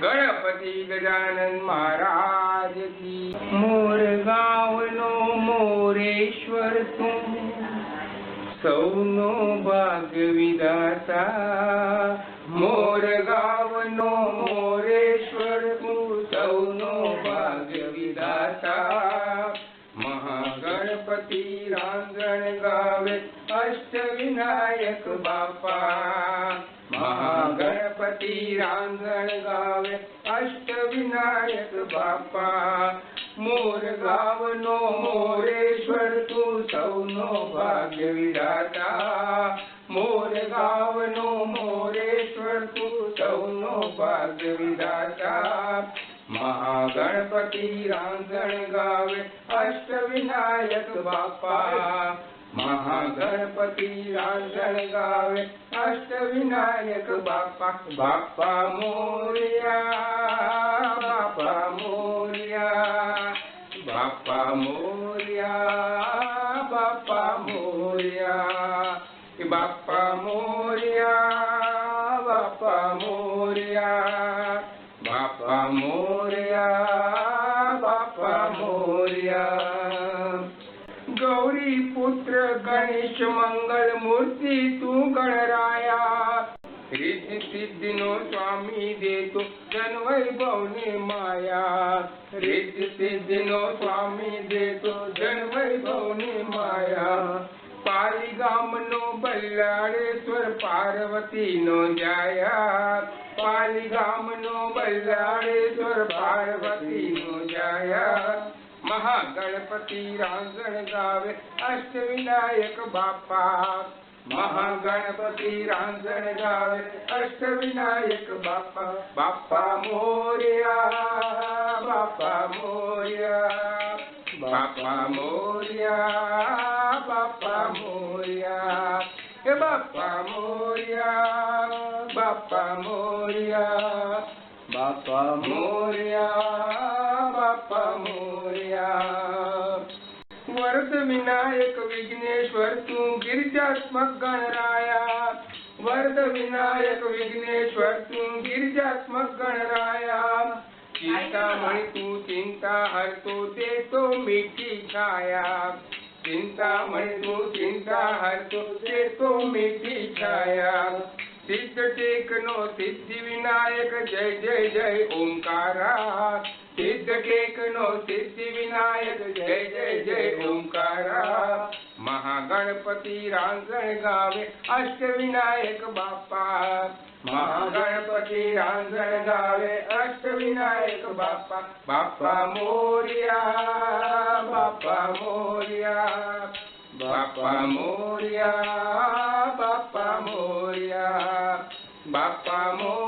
ગણપતિ ગજાનન મહારાજ કી. મોર ગાવનો મોરેશ્વર તું. સૌનો ભાગ વિદાતા. મોર ગાવનો મોરેશ્વર તું. સૌનો ભાગ વિદાતા. મહાગણપતિ રાંગણ ગાવે અષ્ટ વિનાયક બાપા. महागणपती रांगण रांगणगावे अष्टविनायक बापा मोर गाव नो मोरेश्वर तू सौनो भाग्य विराटा मोर गाव नो मोरेश्वर तू सौनो भाग्य विधाता महागणपती रांगण रांगणगावे अष्टविनायक बापा महागणपति आंगण गावे अष्ट विनायक बापा बापा मोरिया बापा मोरिया बापा मोरिया बापा मोरिया बापा मोरिया बापा मोरिया बापा मोरिया बापा मोरिया। पुत्र गणेश मंगल मूर्ति तू गणराया। रिद्धि सिद्धि नो स्वामी दे तू जन वैभव ने माया। रिद्धि सिद्धि नो स्वामी दे तू जन वैभव ने माया पालिगाम नो बल्लाड़ेश्वर पार्वती नो जाया। पालिगाम नो बल्लाड़ेश्वर पार्वती नो जाया। महागणपति रांझण गावे अष्ट विनायक बापा महागणपति रांझण गावे अष्ट विनायक बापा बापा मोरिया. बापा मोरिया बापा मोरिया. बापा मोरिया बापा मोरिया बापा मोरिया. बापा मोरिया. मोरिया वरद विनायक विघ्नेश्वर तू गिरिजात्मक गणराया वरद विनायक विघ्नेश्वर तू गिरिजात्मक गणराया चिंतामणि तू चिंता हर तो दे तो मीठी छाया। चिंतामणि तू चिंता हर तो दे तो मीठी छाया। सिद्ध टेकनो सिद्धि विनायक जय जय जय ओंकारा। सिद्ध टेकनो सिद्धि विनायक जय जय जय ओंकारा। महागणपति रांगण गावे अष्ट विनायक बापा महागणपति रांगण गावे अष्ट विनायक बापा बापा मोरिया बापा मोरिया। बापा मोरिया बापा मोरिया। बापा Moriya.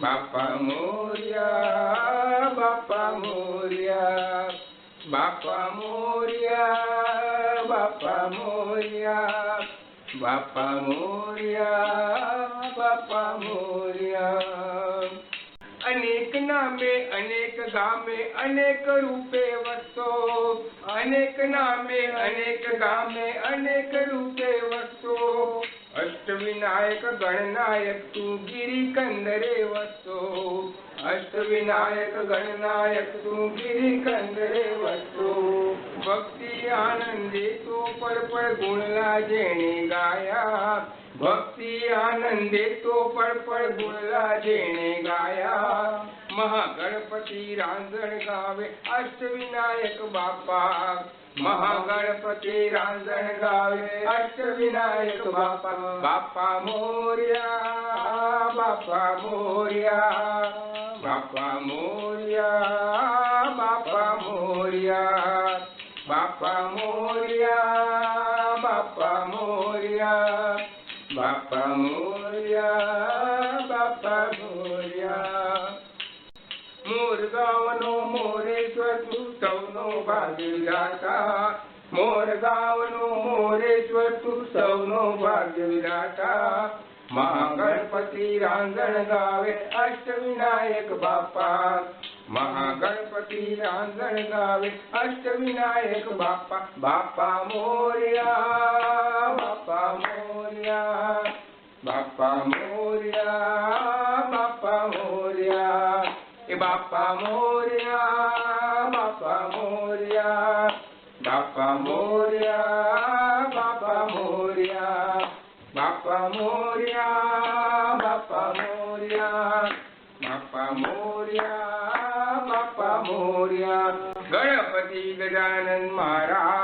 Bapa Muria, Bapa Muria, Bapa Muria, Bapa Muria, Bapa Muria, Bapa Muria. अनेक नामे अनेक गामे अनेक रूपे वसो अनेक नामे अनेक गामे अनेक रूपे वसो अष्टविनायक गणनायक तू गिरी कंदरे वसो. अष्टविनायक गणनायक तू गिरी कंदरे वसो. भक्ती आनंदी तू पर गुणला जेणे गाया. भक्ती आनंदे तो पर पर गुणला जेणे गाया. महागणपति रांझण गावे अष्ट विनायक बापा महागणपति रांझण गावे अष्ट विनायक बापा बापा मोरिया बापा मोरिया. बापा मोरिया बापा मोरिया. बापा मोरिया बापा मोरिया. बापा मोरिया बापा मोरिया. मोरगावनो मोरेश्वर तू सौनो भाग्यविधाता मोरगावनो मोरेश्वर तू सौनो भाग्यविधाता महागणपती रांजण गावे अष्टविनायक बाप्पा. महागणपती रांजण गावे अष्टविनायक बापा बापा मोरिया बापा मोरिया. बाप्पा मोरिया बापा Moriya. Bappa Moria, Bappa Moria, Bappa Moria, Bappa Moria, Bappa Moria, Bappa Moria, Bappa Moria, Bappa Moria, Ganapati Gajanan Maharaj.